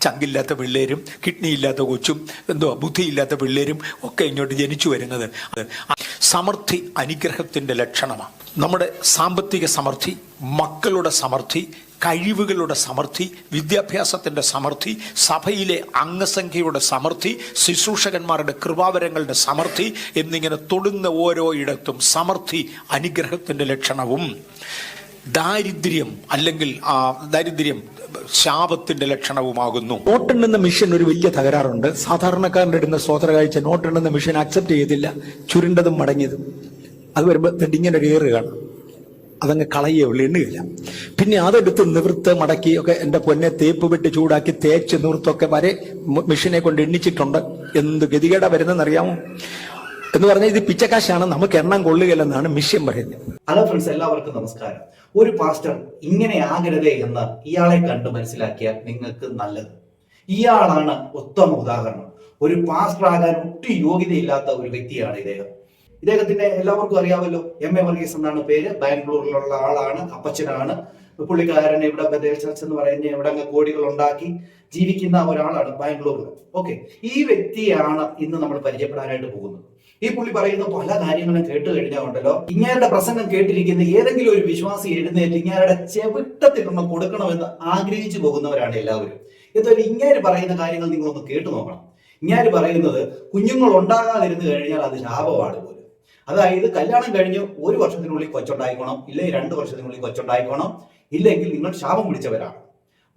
ചങ്കില്ലാത്ത പിള്ളേരും കിഡ്നി ഇല്ലാത്ത കൊച്ചും എന്തോ ബുദ്ധിയില്ലാത്ത പിള്ളേരും ഒക്കെ ഇങ്ങോട്ട് ജനിച്ചു വരുന്നത്. സമൃദ്ധി അനുഗ്രഹത്തിന്റെ ലക്ഷണമാണ്. നമ്മുടെ സാമ്പത്തിക സമൃദ്ധി മക്കളുടെ സമൃദ്ധി കഴിവുകളുടെ സമൃദ്ധി വിദ്യാഭ്യാസത്തിന്റെ സമൃദ്ധി സഭയിലെ അംഗസംഖ്യയുടെ സമൃദ്ധി ശുശ്രൂഷകന്മാരുടെ കൃപാവരങ്ങളുടെ സമൃദ്ധി എന്നിങ്ങനെ തൊടുന്ന ഓരോ ഇടത്തും സമൃദ്ധി അനുഗ്രഹത്തിന്റെ ലക്ഷണവും. ദാരിദ്ര്യം അല്ലെങ്കിൽ ആ ദാരിദ്ര്യം ശാപത്തിന്റെ ലക്ഷണവുമാകുന്നു. നോട്ടെണ്ണുന്ന മിഷൻ ഒരു വലിയ തകരാറുണ്ട്. സാധാരണക്കാരന്റെ ഇടുന്ന സ്വതന്ത്ര കാഴ്ച നോട്ടെണ്ണുന്ന മിഷൻ അക്സെപ്റ്റ് ചെയ്തില്ല. ചുരുണ്ടതും മടങ്ങിയതും. അത് വരുമ്പോൾ ഇങ്ങനെ ഒരു ഏറ് കാണാം അതങ്ങ് കളയേ ഉള്ളൂ എണ്ണുകയില്ല. പിന്നെ അതെടുത്ത് നിവൃത്ത് മടക്കി ഒക്കെ എന്റെ പൊന്നെ തേപ്പ് വിട്ട് ചൂടാക്കി തേച്ച് നിവൃത്തൊക്കെ വരെ മിഷനെ കൊണ്ട് എണ്ണിച്ചിട്ടുണ്ട്. എന്ത് ഗതികേടാ വരുന്നതെന്ന് അറിയാമോ എന്ന് പറഞ്ഞാൽ ഇത് പിച്ചക്കാശാണ്. നമുക്ക് എണ്ണം കൊള്ളുകയില്ലെന്നാണ് മിഷൻ പറയുന്നത്. ഹലോ ഫ്രണ്ട്സ് എല്ലാവർക്കും നമസ്കാരം. ഒരു പാസ്റ്റർ ഇങ്ങനെ ആകരുതേ എന്ന് ഇയാളെ കണ്ട് മനസ്സിലാക്കിയാൽ നിങ്ങൾക്ക് നല്ലത്. ഇയാളാണ് ഉത്തമ ഉദാഹരണം. ഒരു പാസ്റ്റർ ആകാൻ ഒട്ടും യോഗ്യതയില്ലാത്ത ഒരു വ്യക്തിയാണ് ഇദ്ദേഹം. ഇദ്ദേഹത്തിന്റെ എല്ലാവർക്കും അറിയാമല്ലോ. എം എ വർഗീസ് എന്നാണ് പേര്. ബാംഗ്ലൂരിലുള്ള ആളാണ് അപ്പച്ചനാണ്. പുള്ളിക്കാരൻ ഇവിടെ ബദേൽ ചർച്ച് എന്ന് പറയുന്ന ഇവിടെ കോടികൾ ഉണ്ടാക്കി. ജീവിക്കുന്ന ഒരാളാണ് ബാംഗ്ലൂരിൽ ഓക്കെ ഈ വ്യക്തിയാണ് ഇന്ന് നമ്മൾ പരിചയപ്പെടാനായിട്ട് പോകുന്നത്. ഈ പുള്ളി പറയുന്ന പല കാര്യങ്ങളും കേട്ട് കഴിഞ്ഞാൽ ഉണ്ടല്ലോ. ഇങ്ങാരുടെ പ്രസംഗം കേട്ടിരിക്കുന്ന ഏതെങ്കിലും ഒരു വിശ്വാസി എഴുന്നേറ്റ് ഇങ്ങാരുടെ ചെവിട്ടത്തിലൊന്ന് കൊടുക്കണമെന്ന് ആഗ്രഹിച്ചു പോകുന്നവരാണ് എല്ലാവരും. എന്തായാലും ഇങ്ങേര് പറയുന്ന കാര്യങ്ങൾ നിങ്ങളൊന്ന് കേട്ടു നോക്കണം. ഇങ്ങേര് പറയുന്നത് കുഞ്ഞുങ്ങൾ ഉണ്ടാകാതിരുന്നു കഴിഞ്ഞാൽ അത് ശാപമാണ് പോലും. അതായത് കല്യാണം കഴിഞ്ഞ് ഒരു വർഷത്തിനുള്ളിൽ കൊച്ചുണ്ടായിക്കോണം ഇല്ലെങ്കിൽ രണ്ട് വർഷത്തിനുള്ളിൽ കൊച്ചുണ്ടായിക്കോണം ഇല്ലെങ്കിൽ നിങ്ങൾ ശാപം പിടിച്ചവരാണ്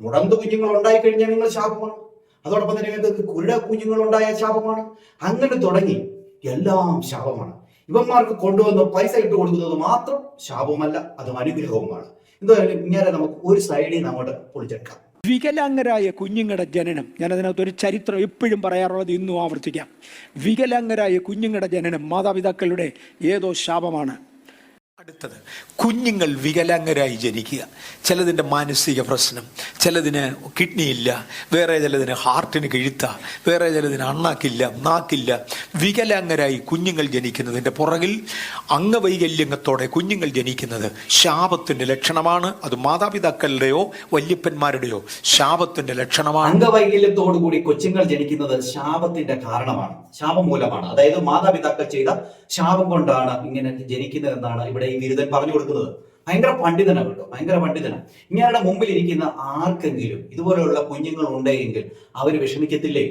മുടന്ത് കുഞ്ഞുങ്ങൾ ഉണ്ടായിക്കഴിഞ്ഞാൽ നിങ്ങൾ ശാപമാണ്. അതോടൊപ്പം തന്നെ നിങ്ങൾക്ക് കുരുട കുഞ്ഞുങ്ങൾ ഉണ്ടായ ശാപമാണ്. അങ്ങനെ തുടങ്ങി എല്ലാം ശാപമാണ്. ഇവന്മാർക്ക് കൊണ്ടുവന്ന് പൈസ ഇട്ട് കൊടുക്കുന്നത് മാത്രം ശാപമല്ല അതും അനുഗ്രഹവുമാണ്. എന്തായാലും ഇങ്ങനെ നമുക്ക് ഒരു സൈഡിൽ അങ്ങോട്ട് പൊളിച്ചെടുക്കാം. വികലാംഗരായ കുഞ്ഞുങ്ങളുടെ ജനനം ഞാനതിനകത്ത് ഒരു ചരിത്രം എപ്പോഴും പറയാറുള്ളത് ഇന്നും ആവർത്തിക്കാം. വികലാംഗരായ കുഞ്ഞുങ്ങളുടെ ജനനം മാതാപിതാക്കളുടെ ഏതോ ശാപമാണ്. അടുത്തത്. കുഞ്ഞുങ്ങൾ വികലാംഗരായി ജനിക്കുക. ചിലതിന്റെ മാനസിക പ്രശ്നം ചിലതിന് കിഡ്നി ഇല്ല വേറെ ചിലതിന് ഹാർട്ടിന് കിഴുത്ത വേറെ ചിലതിന് അണ്ണാക്കില്ല നാക്കില്ല. വികലാംഗരായി കുഞ്ഞുങ്ങൾ ജനിക്കുന്നതിന്റെ പുറകിൽ അംഗവൈകല്യങ്ങത്തോടെ കുഞ്ഞുങ്ങൾ ജനിക്കുന്നത് ശാപത്തിന്റെ ലക്ഷണമാണ്. അത് മാതാപിതാക്കളുടെയോ വല്യപ്പന്മാരുടെയോ ശാപത്തിന്റെ ലക്ഷണമാണ്. അംഗവൈകല്യത്തോടുകൂടി കൊച്ചുങ്ങൾ ജനിക്കുന്നത് ശാപത്തിന്റെ കാരണമാണ് ശാപം മൂലമാണ്. അതായത് മാതാപിതാക്കൾ ചെയ്ത ശാപം കൊണ്ടാണ് ഇങ്ങനെ ജനിക്കുന്നതെന്നാണ് ഇവിടെ ഈ ബിരുദൻ പറഞ്ഞു കൊടുക്കുന്നത്? ഭയങ്കര പണ്ഡിതനാണ് കേട്ടോ ഭയങ്കര പണ്ഡിതനാണ് ഇങ്ങനെ മുമ്പിൽ ഇരിക്കുന്ന ആർക്കെങ്കിലും ഇതുപോലെയുള്ള കുഞ്ഞുങ്ങൾ ഉണ്ടെങ്കിൽ അവർ വിഷമിക്കത്തില്ലേ?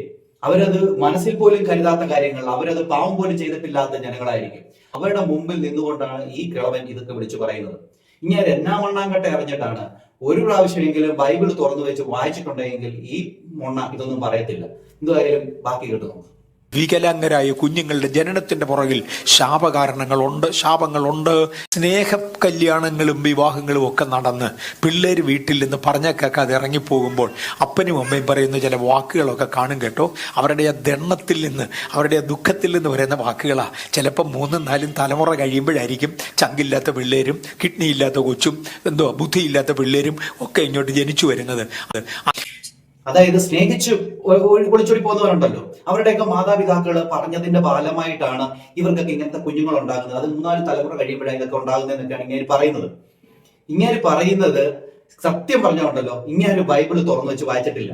അവരത് മനസ്സിൽ പോലും കരുതാത്ത കാര്യങ്ങൾ അവരത് പാവം പോലും ചെയ്തിട്ടില്ലാത്ത ജനങ്ങളായിരിക്കും. അവരുടെ മുമ്പിൽ നിന്നുകൊണ്ടാണ് ഈ കിളവൻ ഇതൊക്കെ വിളിച്ചു പറയുന്നത്. ഇങ്ങനെ എന്നാ മണ്ണാങ്കട്ട അറിഞ്ഞിട്ടാണ് ഒരു പ്രാവശ്യമെങ്കിലും ബൈബിൾ തുറന്നു വെച്ച് വായിച്ചിട്ടുണ്ടെങ്കിൽ ഈ മൊണ്ണ ഇതൊന്നും പറയത്തില്ല. എന്തായാലും ബാക്കി കേട്ടു നോക്കാം. വികലാംഗരായ കുഞ്ഞുങ്ങളുടെ ജനനത്തിന്റെ പുറകിൽ ശാപകാരണങ്ങളുണ്ട് ശാപങ്ങളുണ്ട്. സ്നേഹ കല്യാണങ്ങളും വിവാഹങ്ങളും ഒക്കെ നടന്ന് പിള്ളേർ വീട്ടിൽ നിന്ന് പറഞ്ഞ കേൾക്കാതെ ഇറങ്ങിപ്പോകുമ്പോൾ അപ്പനും അമ്മയും പറയുന്ന ചില വാക്കുകളൊക്കെ കാണും കേട്ടോ. അവരുടെ ആ ദണ്ണത്തിൽ നിന്ന് അവരുടെ ആ ദുഃഖത്തിൽ നിന്ന് വരുന്ന വാക്കുകളാ. ചിലപ്പോൾ മൂന്നും നാലും തലമുറ കഴിയുമ്പോഴായിരിക്കും ചങ്കില്ലാത്ത പിള്ളേരും കിഡ്നി ഇല്ലാത്ത കൊച്ചും എന്തോ ബുദ്ധിയില്ലാത്ത പിള്ളേരും ഒക്കെ ഇങ്ങോട്ട് ജനിച്ചു വരുന്നത്. അതായത് സ്നേഹിച്ച് ഒളിച്ചൊടി പോകുന്നവരുണ്ടല്ലോ അവരുടെയൊക്കെ മാതാപിതാക്കൾ പറഞ്ഞതിന്റെ ഫലമായിട്ടാണ് ഇവർക്കൊക്കെ ഇങ്ങനത്തെ കുഞ്ഞുങ്ങൾ ഉണ്ടാകുന്നത് അത് മൂന്നാൽ തലമുറ കഴിയുമ്പോഴാണ് ഇതൊക്കെ ഉണ്ടാകുന്നതെന്നൊക്കെയാണ് ഇങ്ങനെ പറയുന്നത്. ഇങ്ങനെ പറയുന്നത് സത്യം പറഞ്ഞുണ്ടല്ലോ ഇങ്ങനെ ബൈബിൾ തുറന്നു വെച്ച് വായിച്ചിട്ടില്ല.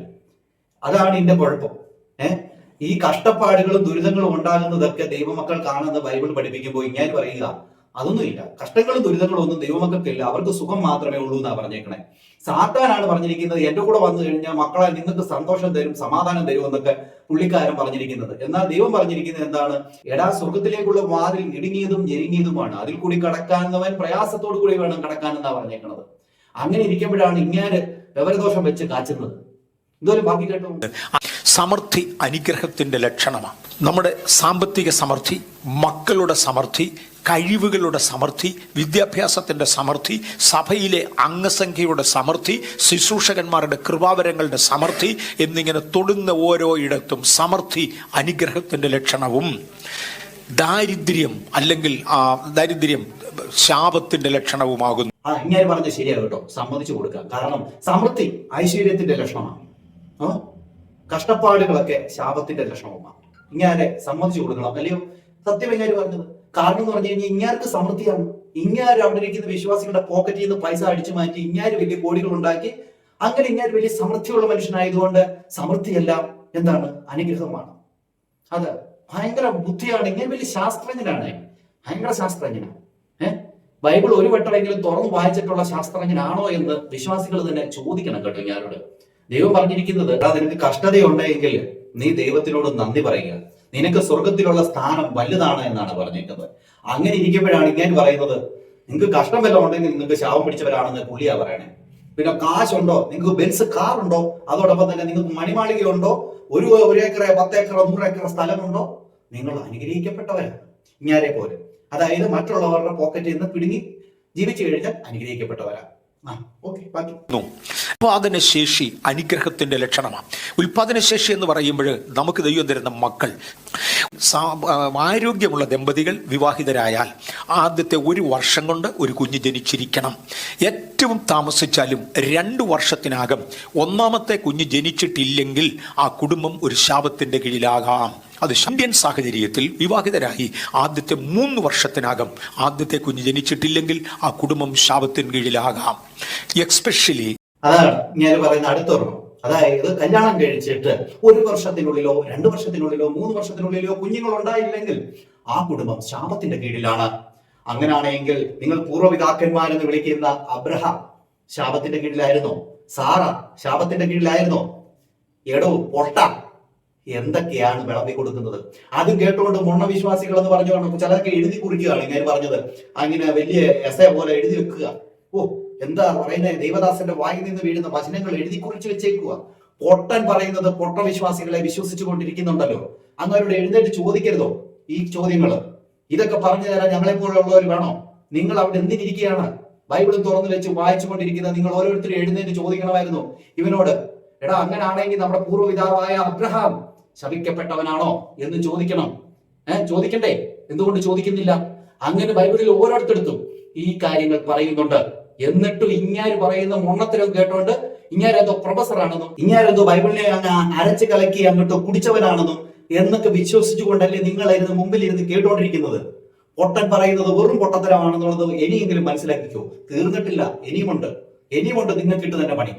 അതാണ് ഇതിന്റെ കുഴപ്പം. ഏഹ് ഈ കഷ്ടപ്പാടുകളും ദുരിതങ്ങളും ഉണ്ടാകുന്നതൊക്കെ ദൈവമക്കൾ കാണുന്ന ബൈബിൾ പഠിപ്പിക്കുമ്പോൾ ഇങ്ങനെ പറയുക. അതൊന്നുമില്ല. കഷ്ടങ്ങളും ദുരിതങ്ങളും ഒന്നും ദൈവമക്കൾക്കില്ല. അവർക്ക് സുഖം മാത്രമേ ഉള്ളൂ എന്നാ പറഞ്ഞേക്കണേ. സാത്താനാണ് പറഞ്ഞിരിക്കുന്നത് എന്റെ കൂടെ വന്നു കഴിഞ്ഞാൽ മക്കളെ നിങ്ങൾക്ക് സന്തോഷം തരും സമാധാനം തരും എന്നൊക്കെ പുള്ളിക്കാരൻ പറഞ്ഞിരിക്കുന്നത്. എന്നാൽ ദൈവം പറഞ്ഞിരിക്കുന്നത് എന്താണ്? എടാ സ്വർഗത്തിലേക്കുള്ള വാതിൽ ഇടുങ്ങിയതും ഞെരുങ്ങിയതുമാണ്. അതിൽ കൂടി കടക്കാനവൻ പ്രയാസത്തോടു കൂടി വേണം കടക്കാൻ എന്നാ പറഞ്ഞേക്കണത്. അങ്ങനെ ഇരിക്കുമ്പോഴാണ് ഇങ്ങനെ വിവരദോഷം വെച്ച് കാച്ചുന്നത്. ഇതൊരു ബാക്കി കേട്ടോ. സമൃദ്ധി അനുഗ്രഹത്തിന്റെ ലക്ഷണമാണ്. നമ്മുടെ സാമ്പത്തിക സമൃദ്ധി മക്കളുടെ സമൃദ്ധി കഴിവുകളുടെ സമൃദ്ധി വിദ്യാഭ്യാസത്തിന്റെ സമൃദ്ധി സഭയിലെ അംഗസംഖ്യയുടെ സമൃദ്ധി ശുശ്രൂഷകന്മാരുടെ കൃപാവരങ്ങളുടെ സമൃദ്ധി എന്നിങ്ങനെ തൊടുന്ന ഓരോ ഇടത്തും സമൃദ്ധി അനുഗ്രഹത്തിന്റെ ലക്ഷണവും ദാരിദ്ര്യം അല്ലെങ്കിൽ ആ ദാരിദ്ര്യം ശാപത്തിന്റെ ലക്ഷണവുമാകുന്നു. ഇങ്ങനെ പറഞ്ഞ ശരിയാ കേട്ടോ. സമ്മതിച്ചു കൊടുക്കുക. കാരണം സമൃദ്ധി ഐശ്വര്യത്തിന്റെ ലക്ഷണമാണ്. കഷ്ടപ്പാടുകളൊക്കെ ശാപത്തിന്റെ ലക്ഷണവുമാണ്. ഇങ്ങനെ സമ്മതിച്ചു കൊടുക്കണം. അല്ലയോ? സത്യം പറഞ്ഞത്. കാരണം എന്ന് പറഞ്ഞു കഴിഞ്ഞാൽ ഇങ്ങാർക്ക് സമൃദ്ധിയാണ്. ഇങ്ങാർ അവിടെ ഇരിക്കുന്ന വിശ്വാസികളുടെ പോക്കറ്റിൽ നിന്ന് പൈസ അടിച്ചു മാറ്റി ഇങ്ങാർ വലിയ കോടികൾ ഉണ്ടാക്കി അങ്ങനെ ഇങ്ങനെ വലിയ സമൃദ്ധിയുള്ള മനുഷ്യനായതുകൊണ്ട് സമൃദ്ധിയെല്ലാം എന്താണ് അനുഗ്രഹമാണ്. അത് ഭയങ്കര ബുദ്ധിയാണ്. ഇങ്ങനെ വലിയ ശാസ്ത്രജ്ഞനാണ്. ഭയങ്കര ശാസ്ത്രജ്ഞനാണ്. ബൈബിൾ ഒരു വട്ടമെങ്കിലും തുറന്നു വായിച്ചിട്ടുള്ള ശാസ്ത്രജ്ഞനാണോ എന്ന് വിശ്വാസികൾ തന്നെ ചോദിക്കണം കേട്ടോ ഞാനോട് ദൈവം പറഞ്ഞിരിക്കുന്നത് "എടാ, നിനക്ക് കഷ്ടതയുണ്ടെങ്കിൽ നീ ദൈവത്തിനോട് നന്ദി പറയുക. നിനക്ക് സ്വർഗത്തിലുള്ള സ്ഥാനം വലുതാണ് എന്നാണ് പറഞ്ഞിരിക്കുന്നത്. അങ്ങനെ ഇരിക്കുമ്പോഴാണ് ഇങ്ങനെ പറയുന്നത് നിങ്ങൾക്ക് കഷ്ടം വല്ലതും ഉണ്ടെങ്കിൽ നിങ്ങൾക്ക് ശാപം പിടിച്ചവരാണെന്ന് പുള്ളിയാ പറയണേ. പിന്നെ കാശുണ്ടോ? നിങ്ങൾക്ക് ബെൻസ് കാർ ഉണ്ടോ അതോടൊപ്പം തന്നെ നിങ്ങൾക്ക് മണിമാളികയുണ്ടോ? ഒരു ഒരു ഏക്കർ പത്ത് ഏക്കർ നൂറ് ഏക്കർ സ്ഥലമുണ്ടോ? നിങ്ങൾ അനുഗ്രഹിക്കപ്പെട്ടവരാണ് ഇങ്ങനെ പോലെ. അതായത് മറ്റുള്ളവരുടെ പോക്കറ്റിൽ നിന്ന് പിടുങ്ങി ജീവിച്ചു കഴിഞ്ഞാൽ അനുഗ്രഹിക്കപ്പെട്ടവരാണ് ആ ഓക്കെ ബാക്കി. ഉൽപാദന ശേഷി അനുഗ്രഹത്തിന്റെ ലക്ഷണമാണ് ഉൽപാദനശേഷി എന്ന് പറയുമ്പോൾ നമുക്ക് ദൈവം തരുന്ന മക്കൾ. ആരോഗ്യമുള്ള ദമ്പതികൾ വിവാഹിതരായാൽ ആദ്യത്തെ ഒരു വർഷം കൊണ്ട് ഒരു കുഞ്ഞ് ജനിച്ചിരിക്കണം. ഏറ്റവും താമസിച്ചാലും രണ്ട് വർഷത്തിനകം ഒന്നാമത്തെ കുഞ്ഞ് ജനിച്ചിട്ടില്ലെങ്കിൽ ആ കുടുംബം ഒരു ശാപത്തിന്റെ കീഴിലാകാം. അത് ഇന്ത്യൻ സാഹചര്യത്തിൽ വിവാഹിതരായി ആദ്യത്തെ മൂന്ന് വർഷത്തിനകം ആദ്യത്തെ കുഞ്ഞ് ജനിച്ചിട്ടില്ലെങ്കിൽ ആ കുടുംബം ശാപത്തിന് കീഴിലാകാം. എക്സ്പെഷ്യലി അതാണ് ഞാൻ പറയുന്ന അടുത്തൊരെണ്ണം അതായത് കല്യാണം കഴിച്ചിട്ട് ഒരു വർഷത്തിനുള്ളിലോ രണ്ട് വർഷത്തിനുള്ളിലോ മൂന്ന് വർഷത്തിനുള്ളിലോ കുഞ്ഞുങ്ങൾ ഉണ്ടായില്ലെങ്കിൽ ആ കുടുംബം ശാപത്തിന്റെ കീഴിലാണ്. അങ്ങനെയാണെങ്കിൽ നിങ്ങൾ പൂർവപിതാക്കന്മാരെന്ന് വിളിക്കുന്ന അബ്രഹാം ശാപത്തിന്റെ കീഴിലായിരുന്നോ. സാറ ശാപത്തിന്റെ കീഴിലായിരുന്നോ. എടോ പൊട്ട. എന്തൊക്കെയാണ് വിളമ്പി കൊടുക്കുന്നത്? അത് കേട്ടുകൊണ്ട് മുണ്ണവിശ്വാസികൾ എന്ന് പറഞ്ഞു ചിലരൊക്കെ എഴുതി കുറിക്കുകയാണ് ഇങ്ങനെ പറഞ്ഞത്. അങ്ങനെ വലിയ എസ പോലെ എഴുതി വെക്കുക. ഓ എന്താ പറയുന്നത് ദൈവദാസന്റെ വായിൽ നിന്ന് വീഴുന്ന വചനങ്ങൾ എഴുതി കുറിച്ച് വെച്ചേക്കുക. പൊട്ടൻ പറയുന്നത് പൊട്ട വിശ്വാസികളെ വിശ്വസിച്ചു കൊണ്ടിരിക്കുന്നുണ്ടല്ലോ. അങ്ങവരോട് എഴുന്നേറ്റ് ചോദിക്കരുതോ ഈ ചോദ്യങ്ങൾ? ഇതൊക്കെ പറഞ്ഞു തരാൻ ഞങ്ങളെ പോലുള്ളവർ വേണോ? നിങ്ങൾ അവിടെ എന്തിനിരിക്കുകയാണ്? ബൈബിളും തുറന്നു വെച്ച് വായിച്ചു കൊണ്ടിരിക്കുന്ന നിങ്ങൾ ഓരോരുത്തരും എഴുന്നേറ്റ് ചോദിക്കണമായിരുന്നു. ഇവനോട് എടാ അങ്ങനാണെങ്കിൽ നമ്മുടെ പൂർവപിതാവായ അബ്രഹാം ശപിക്കപ്പെട്ടവനാണോ? എന്ന് ചോദിക്കണം. ഏഹ് ചോദിക്കണ്ടേ? എന്തുകൊണ്ട് ചോദിക്കുന്നില്ല? അങ്ങനെ ബൈബിളിൽ ഓരോരുത്തടുത്തും ഈ കാര്യങ്ങൾ പറയുന്നുണ്ട്. എന്നിട്ടും ഇങ്ങാര് പറയുന്ന മുണ്ണത്തരം കേട്ടോണ്ട് ഇങ്ങാരെന്തോ പ്രൊഫസറാണെന്നും ഇങ്ങാരെന്തോ ബൈബിളിനെ അങ്ങ് അരച്ച് കലക്കി അങ്ങോട്ട് കുടിച്ചവനാണെന്നും എന്നൊക്കെ വിശ്വസിച്ചുകൊണ്ടല്ലേ നിങ്ങളായിരുന്നു മുമ്പിൽ ഇരുന്ന് കേട്ടോണ്ടിരിക്കുന്നത്. പൊട്ടൻ പറയുന്നത് വെറും പൊട്ടത്തരമാണെന്നുള്ളത് ഇനിയെങ്കിലും മനസ്സിലാക്കിക്കോ. തീർന്നിട്ടില്ല. ഇനിയുമുണ്ട്. ഇനിയുമുണ്ട് നിങ്ങൾക്ക് ഇട്ട് തന്നെ പണി.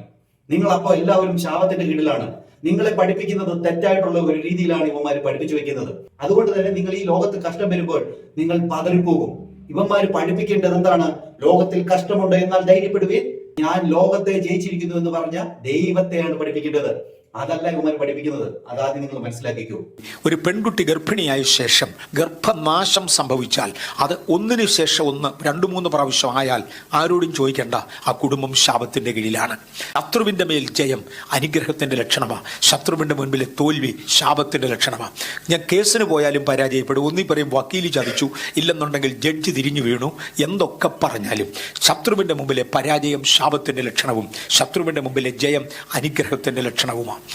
നിങ്ങൾ അപ്പോൾ എല്ലാവരും ശാപത്തിന്റെ കീഴിലാണ്. നിങ്ങളെ പഠിപ്പിക്കുന്നത് തെറ്റായിട്ടുള്ള ഒരു രീതിയിലാണ് ഇവന്മാർ പഠിപ്പിച്ചു വെക്കുന്നത്. അതുകൊണ്ട് തന്നെ നിങ്ങൾ ഈ ലോകത്ത് കഷ്ടം വരുമ്പോൾ നിങ്ങൾ പതറിപ്പോകും. ഇവന്മാർ പഠിപ്പിക്കേണ്ടത് എന്താണ്? ലോകത്തിൽ കഷ്ടമുണ്ട് എന്നാൽ ധൈര്യപ്പെടുവീൻ. ഞാൻ ലോകത്തെ ജയിച്ചിരിക്കുന്നു എന്ന് പറഞ്ഞ ദൈവത്തെയാണ് പഠിപ്പിക്കേണ്ടത്. അതല്ല ഇവന്മാർ പഠിപ്പിക്കുന്നത്. അതാദ്യം നിങ്ങൾ മനസ്സിലാക്കിക്കൂ. ഒരു പെൺകുട്ടി ഗർഭിണിയായ ശേഷം ഗർഭനാശം സംഭവിച്ചാൽ അത് ഒന്നിനു ശേഷം ഒന്ന് രണ്ടു മൂന്ന് പ്രാവശ്യം ആയാൽ ആരോടും ചോദിക്കേണ്ട. ആ കുടുംബം ശാപത്തിന്റെ കീഴിലാണ്. ശത്രുവിന്റെ മേൽ ജയം അനുഗ്രഹത്തിന്റെ ലക്ഷണമാ. ശത്രുവിന്റെ മുൻപിലെ തോൽവി ശാപത്തിന്റെ ലക്ഷണമാ. ഞാൻ കേസിന് പോയാലും പരാജയപ്പെടും. ഒന്നി പറയും വക്കീൽ ചതിച്ചു. ഇല്ലെന്നുണ്ടെങ്കിൽ ജഡ്ജി തിരിഞ്ഞു വീണു. എന്തൊക്കെ പറഞ്ഞാലും ശത്രുവിന്റെ മുമ്പിലെ പരാജയം ശാപത്തിന്റെ ലക്ഷണവും ശത്രുവിന്റെ മുമ്പിലെ ജയം അനുഗ്രഹത്തിന്റെ ലക്ഷണവുമാണ്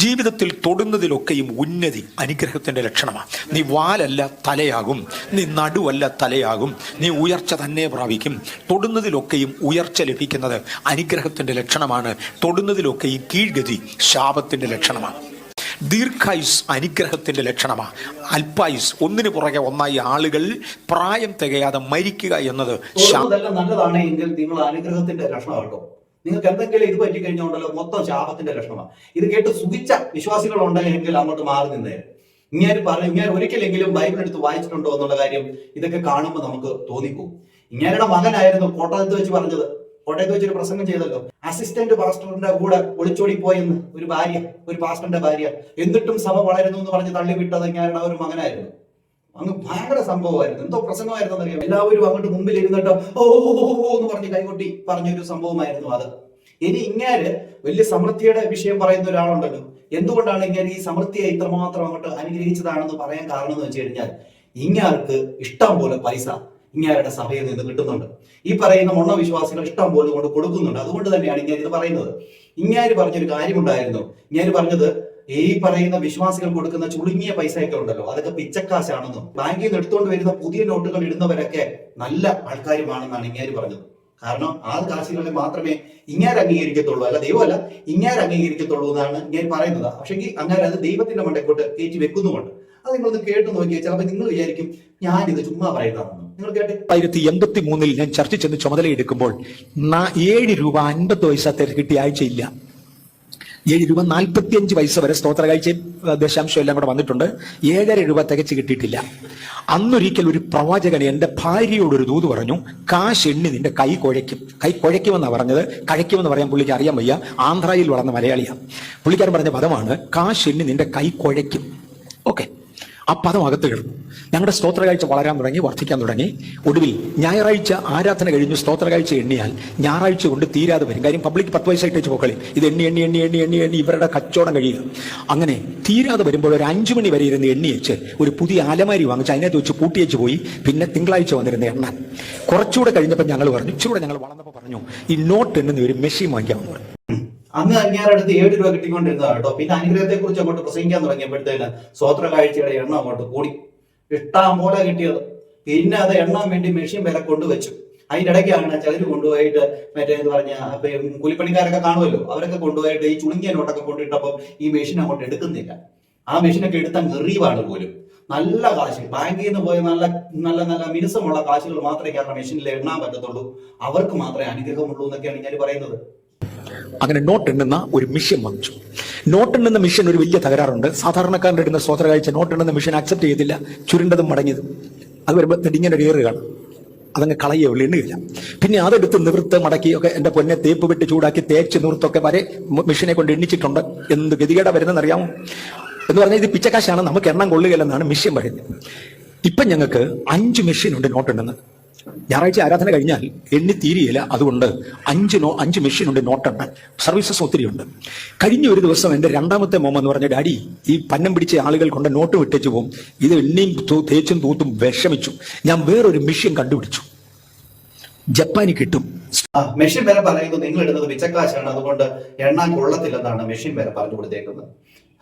ജീവിതത്തിൽ തൊടുന്നതിലൊക്കെയും ഉന്നതി അനുഗ്രഹത്തിന്റെ ലക്ഷണമാണ്. നീ വാലല്ല തലയാകും നീ നടുവല്ല തലയാകും നീ ഉയർച്ച തന്നെ പ്രാപിക്കും. തൊടുന്നതിലൊക്കെയും ഉയർച്ച ലഭിക്കുന്നത് അനുഗ്രഹത്തിന്റെ ലക്ഷണമാണ്. തൊടുന്നതിലൊക്കെയും കീഴ്ഗതി ശാപത്തിന്റെ ലക്ഷണമാണ്. ദീർഘായുസ് അനുഗ്രഹത്തിന്റെ ലക്ഷണമാണ്. അല്പായുസ് ഒന്നിനു പുറകെ ഒന്നായി ആളുകൾ പ്രായം തികയാതെ മരിക്കുക എന്നത് നല്ലതാണ് എങ്കിൽ നിങ്ങൾ അനുഗ്രഹത്തിന്റെ ലക്ഷണം നിങ്ങൾക്ക് എന്തെങ്കിലും ഇത് പറ്റി കഴിഞ്ഞുകൊണ്ടല്ലോ മൊത്തം ശാപത്തിന്റെ ലക്ഷണമാണ് ഇത് കേട്ട് സുഖിച്ച വിശ്വാസികൾ ഉണ്ടെങ്കിൽ അങ്ങോട്ട് മാറി നിന്നേ. ഇങ്ങനെ പറഞ്ഞു ഇങ്ങനെ ഒരിക്കലെങ്കിലും ബൈബിൾ എടുത്ത് വായിച്ചിട്ടുണ്ടോ എന്നുള്ള കാര്യം ഇതൊക്കെ കാണുമ്പോൾ നമുക്ക് തോന്നിപ്പോകും ഇങ്ങനെയുടെ മകനായിരുന്നു കോട്ടയത്ത് വെച്ച് പറഞ്ഞത്. കോട്ടയത്ത് വെച്ച് ഒരു പ്രസംഗം ചെയ്തല്ലോ. അസിസ്റ്റന്റ് പാസ്റ്ററിന്റെ കൂടെ ഒളിച്ചോടി പോയെന്ന് ഒരു ഭാര്യ ഒരു പാസ്റ്ററിന്റെ ഭാര്യ. എന്നിട്ടും സഭ വളരുന്നു എന്ന് പറഞ്ഞ് തള്ളിവിട്ടത് ഇങ്ങനെയുള്ള ഒരു മകനായിരുന്നു. അങ്ങ് ഭയങ്കര സംഭവമായിരുന്നു. എന്തോ പ്രസംഗമായിരുന്നു അറിയാം എല്ലാവരും അങ്ങോട്ട് മുമ്പിൽ ഇരുന്നിട്ട് ഓ എന്ന് പറഞ്ഞ് കൈകൊട്ടി പറഞ്ഞൊരു സംഭവമായിരുന്നു അത്. ഇനി ഇങ്ങേര് വലിയ സമൃദ്ധിയുടെ വിഷയം പറയുന്ന ഒരാളുണ്ടല്ലോ. എന്തുകൊണ്ടാണ് ഇങ്ങനെ ഈ സമൃദ്ധിയെ ഇത്രമാത്രം അങ്ങോട്ട് അനുഗ്രഹിച്ചതാണെന്ന് പറയാൻ കാരണം എന്ന് വെച്ച് കഴിഞ്ഞാൽ ഇങ്ങാർക്ക് ഇഷ്ടം പോലെ പൈസ ഇങ്ങാരുടെ സഭയിൽ നിന്ന് കിട്ടുന്നുണ്ട്. ഈ പറയുന്ന മൊണ്ണ വിശ്വാസികൾ ഇഷ്ടം പോലെ കൊണ്ട് കൊടുക്കുന്നുണ്ട്. അതുകൊണ്ട് തന്നെയാണ് ഇങ്ങനെ ഇത് പറയുന്നത്. ഇങ്ങാര് പറഞ്ഞൊരു കാര്യമുണ്ടായിരുന്നു. ഇങ്ങാര് പറഞ്ഞത് ഈ പറയുന്ന വിശ്വാസികൾ കൊടുക്കുന്ന ചുളുങ്ങിയ പൈസയൊക്കെ ഉണ്ടല്ലോ. അതൊക്കെ പിച്ചക്കാശാണെന്നും ബാങ്കിൽ നിന്ന് എടുത്തുകൊണ്ട് വരുന്ന പുതിയ നോട്ടുകൾ ഇടുന്നവരൊക്കെ നല്ല ആൾക്കാരുമാണെന്നാണ് ഇങ്ങേര് പറഞ്ഞത്. കാരണം ആ കാശികളെ മാത്രമേ ഇങ്ങേര് അംഗീകരിക്കത്തുള്ളൂ. അല്ല ദൈവമല്ല ഇങ്ങേര് അംഗീകരിക്കത്തുള്ളൂ എന്നാണ് ഞാൻ പറയുന്നത്. പക്ഷേ അങ്ങനെ അത് ദൈവത്തിന്റെ മണ്ടക്കോട്ട് കയറ്റി വെക്കുന്നുമുണ്ട്. അത് നിങ്ങളൊന്ന് കേട്ട് നോക്കിയാൽ ചിലപ്പോൾ നിങ്ങൾ വിചാരിക്കും ഞാൻ ഇത് ചുമ്മാ കേട്ടെ. ആയിരത്തി എൺപത്തി മൂന്നിൽ ഞാൻ ചർച്ച ചെന്ന് ചുമതലയെടുക്കുമ്പോൾ ഏഴ് രൂപ അൻപത് പൈസ തിരക്കിട്ടി ആഴ്ചയില്ല. ഏഴ് രൂപ നാൽപ്പത്തിയഞ്ച് പൈസ വരെ സ്തോത്ര കാഴ്ചയും ദശാംശം എല്ലാം കൂടെ വന്നിട്ടുണ്ട്. ഏഴര രൂപ തികച്ച് കിട്ടിയിട്ടില്ല അന്നൊരിക്കൽ ഒരു പ്രവാചകൻ എന്റെ ഭാര്യയോടൊരു ദൂത് പറഞ്ഞു കാശ് എണ്ണി നിന്റെ കൈ കുഴയ്ക്കും. കൈ കുഴയ്ക്കുമെന്നാണ് പറഞ്ഞത്. കഴിക്കുമെന്ന് പറയാൻ പുള്ളിക്ക് അറിയാൻ വയ്യ. ആന്ധ്രയിൽ വളർന്ന മലയാളിയാണ് പുള്ളിക്കാരൻ പറഞ്ഞ പദമാണ് കാശ് എണ്ണി നിന്റെ കൈ കുഴയ്ക്കും. ഓക്കെ. ആ പദം അകത്ത് കിടന്നു ഞങ്ങളുടെ സ്തോത്ര കാഴ്ച വളരാൻ തുടങ്ങി വർദ്ധിക്കാൻ തുടങ്ങി. ഒടുവിൽ ഞായറാഴ്ച ആരാധന കഴിഞ്ഞു സ്തോത്ര കാഴ്ച എണ്ണിയാൽ ഞായറാഴ്ച കൊണ്ട് തീരാതെ വരും. കാര്യം പബ്ലിക് പത്ത് പൈസ ഇട്ടേച്ച് പോക്കളി. ഇത് എണ്ണി എണ്ണി എണ്ണി എണ്ണി എണ്ണി എണ്ണി ഇവരുടെ കച്ചവടം കഴിയുക. അങ്ങനെ തീരാതെ വരുമ്പോൾ ഒരു അഞ്ചു മണി വരെ ഇരുന്ന് എണ്ണി വെച്ച് ഒരു പുതിയ അലമാരി വാങ്ങിച്ച് അതിനകത്ത് വെച്ച് പൂട്ടി വെച്ച് പോയി. പിന്നെ തിങ്കളാഴ്ച വന്നിരുന്ന എണ്ണാൻ. കുറച്ചുകൂടെ കഴിഞ്ഞപ്പോൾ ഞങ്ങൾ പറഞ്ഞു ഇച്ചിരൂടെ ഞങ്ങൾ വളർന്നപ്പോൾ പറഞ്ഞു ഈ നോട്ട് എണ്ണുന്ന ഒരു മെഷീൻ വാങ്ങിക്കാമെന്ന് പറഞ്ഞു അന്ന് അങ്ങേരടുത്ത് ഏഴ് രൂപ കിട്ടിക്കൊണ്ടിരുന്നതാണ് കേട്ടോ. പിന്നെ അനുഗ്രഹത്തെ കുറിച്ച് അങ്ങോട്ട് പ്രസംഗിക്കാൻ തുടങ്ങിയപ്പോഴത്തേന് സ്വോത്ര കാഴ്ചയുടെ എണ്ണം അങ്ങോട്ട് കൂടി. ഇഷ്ടം പോലെ കിട്ടിയത്. പിന്നെ അത് എണ്ണാൻ വേണ്ടി മെഷീൻ വില കൊണ്ടുവച്ചു. അതിന്റെ ഇടയ്ക്കാണ് ചിലർ കൊണ്ടുപോയിട്ട് മറ്റേ എന്ന് പറഞ്ഞ കൂലിപ്പണിക്കാരൊക്കെ കാണുമല്ലോ അവരൊക്കെ കൊണ്ടുപോയിട്ട് ഈ ചുളുങ്ങിയ നോട്ടൊക്കെ കൊണ്ടിട്ടപ്പോൾ ഈ മെഷീൻ അങ്ങോട്ട് എടുക്കുന്നില്ല. ആ മെഷീനൊക്കെ എടുത്താൽ എറിവാണ് പോലും. നല്ല കാശ്. ബാങ്കിൽ നിന്ന് പോയ നല്ല നല്ല നല്ല മിനുസമുള്ള കാശുകൾ മാത്രമേ കാരണം മെഷീനിൽ എണ്ണാൻ പറ്റത്തുള്ളൂ. അവർക്ക് മാത്രമേ അനുഗ്രഹമുള്ളൂ എന്നൊക്കെയാണ് ഞാൻ പറയുന്നത്. അങ്ങനെ നോട്ട് എണ്ണുന്ന ഒരു മിഷ്യൻ വന്നു നോട്ട് എണ്ണുന്ന മിഷ്യൻ ഒരു വലിയ തകരാറുണ്ട്. സാധാരണക്കാരന്റെ ഇടുന്ന സ്വോത്ര കാഴ്ച നോട്ട് എണ്ണുന്ന മിഷ്യൻ അക്സെപ്റ്റ് ചെയ്തില്ല. ചുരുണ്ടതും മടങ്ങിയതും. അത് വരുമ്പോൾ തെടിങ്ങനെ ഒരു ഏറ് കാണും. അതങ്ങ് കളയേ എണ്ണുകയില്ല. പിന്നെ അതെടുത്ത് നിവൃത്ത് മടക്കി ഒക്കെ എന്റെ പൊന്നെ തേപ്പ് വെട്ടി ചൂടാക്കി തേച്ച് നിവൃത്തൊക്കെ വരെ മിഷനെ കൊണ്ട് എണ്ണിച്ചിട്ടുണ്ട്. എന്ത് ഗതികേട വരുന്നതെന്ന് അറിയാമോ എന്ന് പറഞ്ഞാൽ ഇത് പിച്ചക്കാശാണ്. നമുക്ക് എണ്ണം കൊള്ളുകയില്ലെന്നാണ് മിഷ്യൻ പറയുന്നത്. ഇപ്പം ഞങ്ങൾക്ക് അഞ്ച് മെഷീൻ ഉണ്ട് നോട്ട് എണ്ണുന്നത് ഞായറാഴ്ച ആരാധന കഴിഞ്ഞാൽ എണ്ണി തീരിയില്ല അതുകൊണ്ട് അഞ്ച് നോ അഞ്ച് മെഷീനുണ്ട് നോട്ടെണ്ണാൻ സർവീസസ് ഒത്തിരി ഉണ്ട്. കഴിഞ്ഞ ഒരു ദിവസം എന്റെ രണ്ടാമത്തെ മോമ എന്ന് പറഞ്ഞ ഡാഡി ഈ പന്നം പിടിച്ച ആളുകൾ കൊണ്ട് നോട്ട് വിട്ടേച്ചു പോകും ഇത് എണ്ണിയും തേച്ചും തൂത്തും വിഷമിച്ചു. ഞാൻ വേറൊരു മെഷീൻ കണ്ടുപിടിച്ചു. ജപ്പാനി കിട്ടും. മെഷീൻ വരെ പറയുന്നത് നിങ്ങൾ ഇടുന്നത് പിച്ചക്കാശാണ് അതുകൊണ്ട് എണ്ണ കൊള്ളത്തില്ലെന്നാണ് മെഷീൻ വരെ പറഞ്ഞു കൊടുത്തേക്കുന്നത്.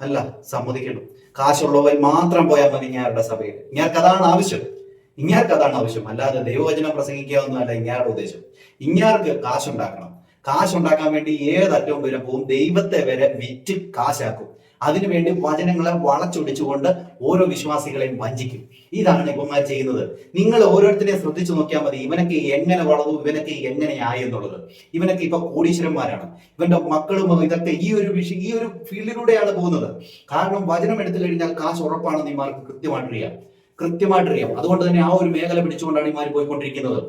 അല്ല സമ്മതിക്കണം കാശുള്ളവർ മാത്രം പോയാൽ മതി ഞാൻ സഭയിൽ. ഞാൻ അതാണ് ആവശ്യം. ഇങ്ങാർക്ക് അതാണ് ആവശ്യം. അല്ലാതെ ദൈവവചനം പ്രസംഗിക്കുക ഒന്നുമല്ല ഇങ്ങാരുടെ ഉദ്ദേശം. ഇങ്ങാർക്ക് കാശുണ്ടാക്കണം. കാശുണ്ടാക്കാൻ വേണ്ടി ഏതറ്റവും വരെ പോവും. ദൈവത്തെ വരെ വിറ്റ് കാശാക്കും. അതിനുവേണ്ടി വചനങ്ങളെ വളച്ചൊടിച്ചുകൊണ്ട് ഓരോ വിശ്വാസികളെയും വഞ്ചിക്കും. ഇതാണ് ഇവന്മാർ ചെയ്യുന്നത്. നിങ്ങൾ ഓരോരുത്തരെയും ശ്രദ്ധിച്ചു നോക്കിയാൽ മതി. ഇവനൊക്കെ എങ്ങനെ വളർന്നു? ഇവനൊക്കെ എങ്ങനെയായി എന്നുള്ളത്. ഇവനൊക്കെ ഇപ്പൊ കോടീശ്വരന്മാരാണ്. ഇവന്റെ മക്കളും ഇതൊക്കെ ഈ ഒരു വിഷയം ഈ ഒരു ഫീൽഡിലൂടെയാണ് പോകുന്നത്. കാരണം വചനം എടുത്തു കഴിഞ്ഞാൽ കാശ് ഉറപ്പാണെന്ന് ഇമാർക്ക് കൃത്യമായിട്ട് അറിയാം. കൃത്യമായിട്ട് അറിയാം. അതുകൊണ്ട് തന്നെ ആ ഒരു മേഖല പിടിച്ചുകൊണ്ടാണ് ഇമാര് പോയിക്കൊണ്ടിരിക്കുന്നത്.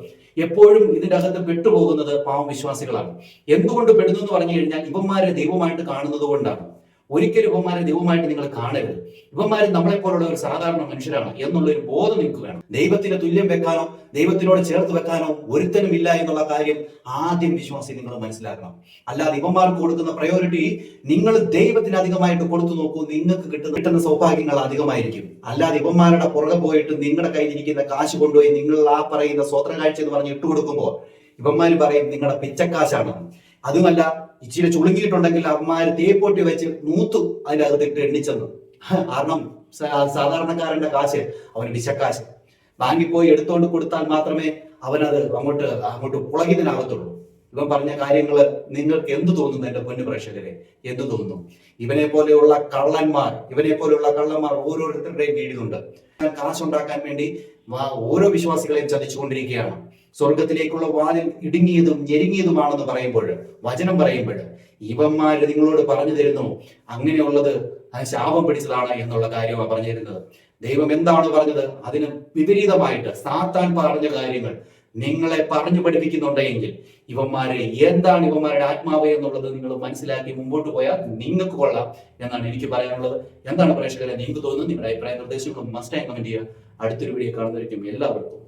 എപ്പോഴും ഇതിന്റെ അകത്ത് പെട്ടുപോകുന്നത് പാവം വിശ്വാസികളാണ്. എന്തുകൊണ്ട് പെടുന്നു എന്ന് പറഞ്ഞു കഴിഞ്ഞാൽ ഇവന്മാരെ ദൈവമായിട്ട് കാണുന്നത് കൊണ്ടാണ്. ഒരിക്കലും ഇവന്മാരെ ദൈവമായിട്ട് നിങ്ങൾ കാണരുത്. ഇവന്മാര് നമ്മളെപ്പോലുള്ള ഒരു സാധാരണ മനുഷ്യരാണ് എന്നുള്ള ഒരു ബോധം നിങ്ങൾക്ക് വേണം. ദൈവത്തിന് തുല്യം വെക്കാനോ ദൈവത്തിനോട് ചേർത്ത് വെക്കാനോ ഒരുത്തനും ഇല്ല എന്നുള്ള കാര്യം ആദ്യം വിശ്വാസി നിങ്ങൾ മനസ്സിലാക്കണം. അല്ലാതെ ഇവന്മാർക്ക് കൊടുക്കുന്ന പ്രയോറിറ്റി നിങ്ങൾ ദൈവത്തിന് അധികമായിട്ട് കൊടുത്തു നോക്കൂ നിങ്ങൾക്ക് കിട്ടുന്ന കിട്ടുന്ന സൗഭാഗ്യങ്ങൾ അധികമായിരിക്കും. അല്ലാതെ ഇവന്മാരുടെ പുറകെ പോയിട്ട് നിങ്ങളുടെ കയ്യിലിരിക്കുന്ന കാശ് കൊണ്ടുപോയി നിങ്ങൾ ആ പറയുന്ന സ്വത്ര കാഴ്ച എന്ന് പറഞ്ഞ് ഇട്ടുകൊടുക്കുമ്പോൾ ഇവന്മാര് പറയും നിങ്ങളുടെ പിച്ചക്കാശാണ്. അതുമല്ല ഇച്ചിരി ചുളുങ്ങിയിട്ടുണ്ടെങ്കിൽ അമ്മമാര് തേപ്പൊട്ടി വെച്ച് നൂത്തും അതിന്റെ അകത്തിട്ട് എണ്ണിച്ചെന്ന്. കാരണം സാധാരണക്കാരന്റെ കാശ് അവന് വിശക്കാശ് ബാങ്കിൽ പോയി എടുത്തോണ്ട് കൊടുത്താൽ മാത്രമേ അവനത് അങ്ങോട്ട് അങ്ങോട്ട് പുളകിതനാകത്തുള്ളൂ ഇവൻ പറഞ്ഞ കാര്യങ്ങൾ നിങ്ങൾക്ക് എന്ത് തോന്നുന്നു എന്റെ പൊന്നു പ്രേക്ഷകരെ? എന്ത് തോന്നുന്നു? ഇവനെ പോലെയുള്ള കള്ളന്മാർ ഇവനെ പോലെയുള്ള കള്ളന്മാർ ഓരോരുത്തരുടെയും കീഴിലുണ്ട്. കാശുണ്ടാക്കാൻ വേണ്ടി ഓരോ വിശ്വാസികളെയും ചതിച്ചുകൊണ്ടിരിക്കുകയാണ്. സ്വർഗത്തിലേക്കുള്ള വാതിൽ ഇടുങ്ങിയതും ഞെരുങ്ങിയതുമാണെന്ന് പറയുമ്പോൾ വചനം പറയുമ്പോൾ ഇവന്മാര് നിങ്ങളോട് പറഞ്ഞു തരുന്നു അങ്ങനെയുള്ളത് അത് ശാപം പിടിച്ചതാണ് എന്നുള്ള കാര്യമാണ് പറഞ്ഞു തരുന്നത് ദൈവം എന്താണ് പറഞ്ഞത്? അതിന് വിപരീതമായിട്ട് സാത്താൻ പറഞ്ഞ കാര്യങ്ങൾ നിങ്ങളെ പറഞ്ഞു പഠിപ്പിക്കുന്നുണ്ടെങ്കിൽ ഇവന്മാരെ എന്താണ് ഇവന്മാരുടെ ആത്മാവ് എന്നുള്ളത് നിങ്ങൾ മനസ്സിലാക്കി മുമ്പോട്ട് പോയാൽ നിങ്ങൾക്ക് കൊള്ളാം എന്നാണ് എനിക്ക് പറയാനുള്ളത്. എന്താണ് പ്രേക്ഷകരെ നിങ്ങൾക്ക് തോന്നുന്നത്? നിങ്ങളുടെ അഭിപ്രായ നിർദ്ദേശങ്ങളും മസ്റ്റായി കമന്റ് ചെയ്യുക. അടുത്തൊരു വീഡിയോ കാണുന്നതായിരിക്കും. എല്ലാവർക്കും